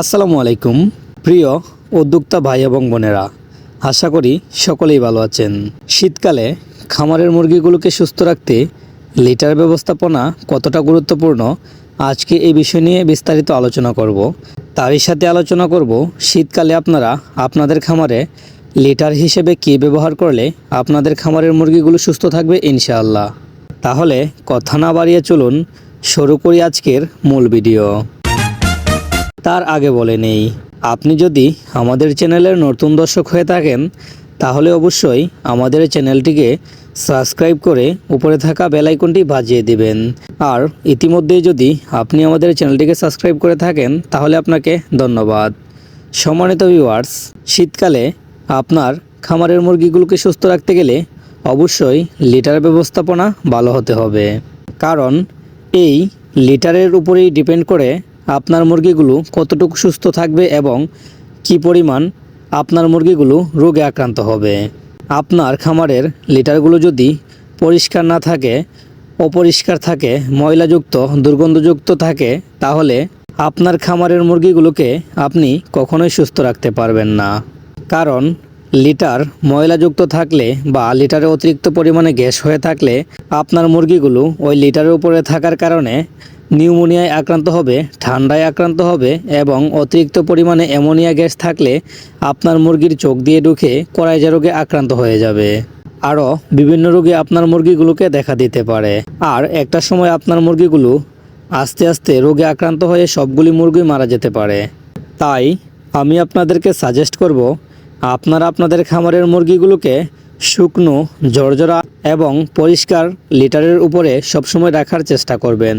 আসসালামু আলাইকুম, প্রিয় উদ্যোক্তা ভাই এবং বোনেরা। আশা করি সকলেই ভালো আছেন। শীতকালে খামারের মুরগিগুলোকে সুস্থ রাখতে লিটার ব্যবস্থাপনা কতটা গুরুত্বপূর্ণ, আজকে এই বিষয় নিয়ে বিস্তারিত আলোচনা করব। তারই সাথে আলোচনা করব, শীতকালে আপনারা আপনাদের খামারে লিটার হিসেবে কী ব্যবহার করলে আপনাদের খামারের মুরগিগুলো সুস্থ থাকবে ইনশাআল্লাহ। তাহলে কথা না বাড়িয়ে চলুন, শুরু করি আজকের মূল ভিডিও। তার আগে বলে নেই। আপনি যদি আমাদের চ্যানেলের নতুন দর্শক হয়ে থাকেন, তাহলে অবশ্যই আমাদের চ্যানেলটিকে সাবস্ক্রাইব করে উপরে থাকা বেল আইকনটি বাজিয়ে দিবেন। আর ইতিমধ্যেই যদি আপনি আমাদের চ্যানেলটিকে সাবস্ক্রাইব করে থাকেন, তাহলে আপনাকে ধন্যবাদ। সম্মানিত ভিউয়ার্স শীতকালে আপনার খামারের মুরগিগুলোকে সুস্থ রাখতে গেলে অবশ্যই লিটার ব্যবস্থাপনা ভালো হতে হবে। কারণ এই লিটারের উপরেই ডিপেন্ড করে আপনার মুরগিগুলো কতটুকু সুস্থ থাকবে এবং কি পরিমাণ আপনার মুরগিগুলো রোগে আক্রান্ত হবে? আপনার খামারের লিটারগুলো যদি পরিষ্কার না থাকে, অপরিষ্কার থাকে, ময়লাযুক্ত, দুর্গন্ধযুক্ত থাকে, তাহলে আপনার খামারের মুরগিগুলোকে আপনি কখনোই সুস্থ রাখতে পারবেন না। কারণ লিটার ময়লাযুক্ত থাকলে বা লিটারে অতিরিক্ত পরিমাণে গ্যাস হয়ে থাকলে আপনার মুরগিগুলো ওই লিটারের উপরে থাকার কারণে নিউমোনিয়ায় আক্রান্ত হবে, ঠান্ডায় আক্রান্ত হবে এবং অতিরিক্ত পরিমাণে অ্যামোনিয়া গ্যাস থাকলে আপনার মুরগির চোখ দিয়ে ঢুকে করাইজা রোগে আক্রান্ত হয়ে যাবে। আরও বিভিন্ন রোগে আপনার মুরগিগুলোকে দেখা দিতে পারে। আর একটা সময় আপনার মুরগিগুলো আস্তে আস্তে রোগে আক্রান্ত হয়ে সবগুলি মুরগি মারা যেতে পারে। তাই আমি আপনাদেরকে সাজেস্ট করব, আপনারা আপনাদের খামারের মুরগিগুলোকে শুকনো, জর্জরা এবং পরিষ্কার লিটারের উপরে সবসময় রাখার চেষ্টা করবেন।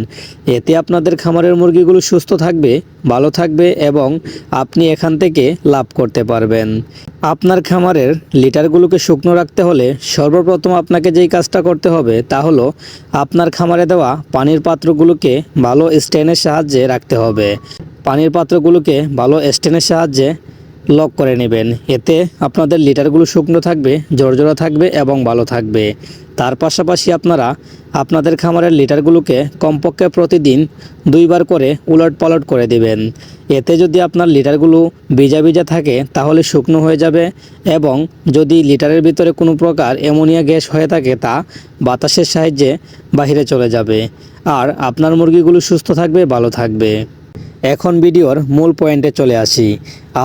এতে আপনাদের খামারের মুরগিগুলো সুস্থ থাকবে, ভালো থাকবে এবং আপনি এখান থেকে লাভ করতে পারবেন। আপনার খামারের লিটারগুলোকে শুকনো রাখতে হলে সর্বপ্রথম আপনাকে যেই কাজটা করতে হবে তা হলো আপনার খামারে দেওয়া পানির পাত্রগুলোকে ভালো স্টেনের সাহায্যে রাখতে হবে। পানির পাত্রগুলোকে ভালো স্টেনের সাহায্যে লক করে নেবেন। এতে আপনাদের লিটারগুলো শুকনো থাকবে, জর্জরা থাকবে এবং ভালো থাকবে। তার পাশাপাশি আপনারা আপনাদের খামারের লিটারগুলোকে কমপক্ষে প্রতিদিন দুইবার করে উলট পালট করে দেবেন। এতে যদি আপনার লিটারগুলো ভিজা ভিজা থাকে, তাহলে শুকনো হয়ে যাবে এবং যদি লিটারের ভিতরে কোনো প্রকার অ্যামোনিয়া গ্যাস হয়ে থাকে, তা বাতাসের সাহায্যে বাহিরে চলে যাবে। আর আপনার মুরগিগুলো সুস্থ থাকবে, ভালো থাকবে। এখন ভিডিওর মূল পয়েন্টে চলে আসি।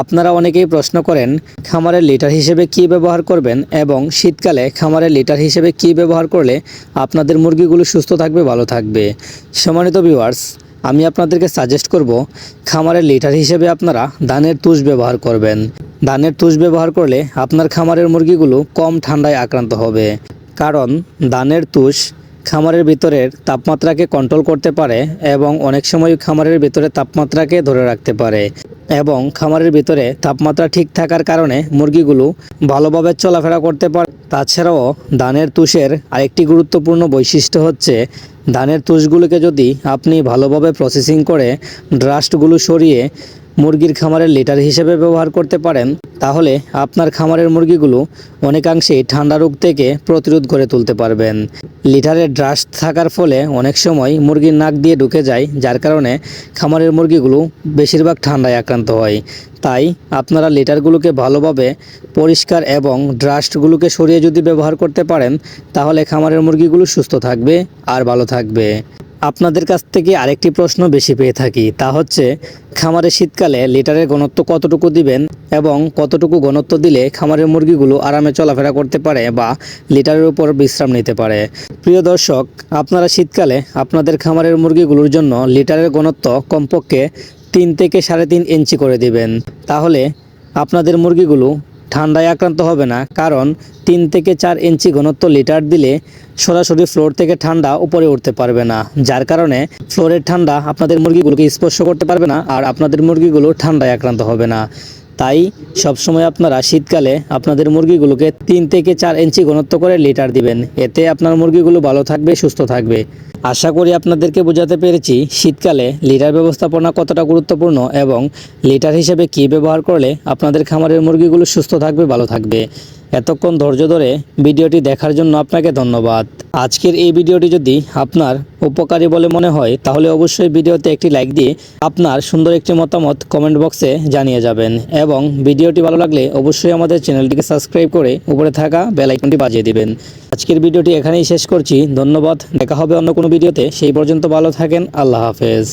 আপনারা অনেকেই প্রশ্ন করেন, খামারের লিটার হিসেবে কি ব্যবহার করবেন এবং শীতকালে খামারের লিটার হিসেবে কি ব্যবহার করলে আপনাদের মুরগিগুলো সুস্থ থাকবে, ভালো থাকবে? সম্মানিত ভিউয়ার্স আমি আপনাদেরকে সাজেস্ট করব, খামারের লিটার হিসেবে আপনারা ধানের তুষ ব্যবহার করবেন। ধানের তুষ ব্যবহার করলে আপনার খামারের মুরগিগুলো কম ঠান্ডায় আক্রান্ত হবে। কারণ ধানের তুষ খামারের ভিতরের তাপমাত্রাকে কন্ট্রোল করতে পারে এবং অনেক সময় খামারের ভিতরে তাপমাত্রাকে ধরে রাখতে পারে এবং খামারের ভিতরে তাপমাত্রা ঠিক থাকার কারণে মুরগিগুলো ভালোভাবে চলাফেরা করতে পারে। তাছাড়াও ধানের তুষের আরেকটি গুরুত্বপূর্ণ বৈশিষ্ট্য হচ্ছে ধানের তুষগুলোকে যদি আপনি ভালোভাবে প্রসেসিং করে ড্রাস্টগুলো সরিয়ে মুরগির খামারের লিটার হিসেবে ব্যবহার করতে পারেন, তাহলে আপনার খামারের মুরগিগুলো অনেকাংশেই ঠান্ডা রোগ থেকে প্রতিরোধ করে তুলতে পারবেন। লিটারের ড্রাস্ট থাকার ফলে অনেক সময় মুরগির নাক দিয়ে ঢুকে যায়, যার কারণে খামারের মুরগিগুলো বেশিরভাগ ঠান্ডায় আক্রান্ত হয়। তাই আপনারা লিটারগুলোকে ভালোভাবে পরিষ্কার এবং ড্রাস্টগুলোকে সরিয়ে যদি ব্যবহার করতে পারেন, তাহলে খামারের মুরগিগুলো সুস্থ থাকবে আর ভালো থাকবে। আপনাদের কাছ থেকে আরেকটি প্রশ্ন বেশি পেয়ে থাকি, তা হচ্ছে, খামারে শীতকালে লিটারের ঘনত্ব কতটুকু দিবেন এবং কতটুকু ঘনত্ব দিলে খামারের মুরগিগুলো আরামে চলাফেরা করতে পারে বা লিটারের উপর বিশ্রাম নিতে পারে? প্রিয় দর্শক, আপনারা শীতকালে আপনাদের খামারের মুরগিগুলোর জন্য লিটারের ঘনত্ব কমপক্ষে তিন থেকে সাড়ে তিন ইঞ্চি করে দিবেন। তাহলে আপনাদের মুরগিগুলো ঠান্ডায় আক্রান্ত হবে না, কারণ তিন থেকে চার ইঞ্চি ঘনত্ব লিটার দিলে সরাসরি ফ্লোর থেকে ঠান্ডা উপরে উঠতে পারবে না, যার কারণে ফ্লোরের ঠান্ডা আপনাদের মুরগিগুলোকে স্পর্শ করতে পারবে না আর আপনাদের মুরগিগুলো ঠান্ডায় আক্রান্ত হবে না। তাই সবসময় আপনারা শীতকালে আপনাদের মুরগিগুলোকে তিন থেকে চার ইঞ্চি ঘনত্ব করে লিটার দিবেন। এতে আপনার মুরগিগুলো ভালো থাকবে, সুস্থ থাকবে। আশা করি আপনাদেরকে বোঝাতে পেরেছি শীতকালে লিটার ব্যবস্থাপনা কতটা গুরুত্বপূর্ণ এবং লিটার হিসেবে কি ব্যবহার করলে আপনাদের খামারের মুরগিগুলো সুস্থ থাকবে, ভালো থাকবে। এতক্ষণ ধৈর্য ধরে ভিডিওটি দেখার জন্য আপনাকে ধন্যবাদ। আজকের এই ভিডিওটি যদি আপনার উপকারী বলে মনে হয়, তাহলে অবশ্যই ভিডিওতে একটি লাইক দিয়ে আপনার সুন্দর একটি মতামত কমেন্ট বক্সে জানিয়ে যাবেন এবং ভিডিওটি ভালো লাগলে অবশ্যই আমাদের চ্যানেলটিকে সাবস্ক্রাইব করে উপরে থাকা বেল আইকনটি বাজিয়ে দিবেন। আজকের ভিডিওটি এখানেই শেষ করছি। ধন্যবাদ। দেখা হবে অন্য কোনো ভিডিওতে। সেই পর্যন্ত ভালো থাকেন। আল্লাহ হাফেজ।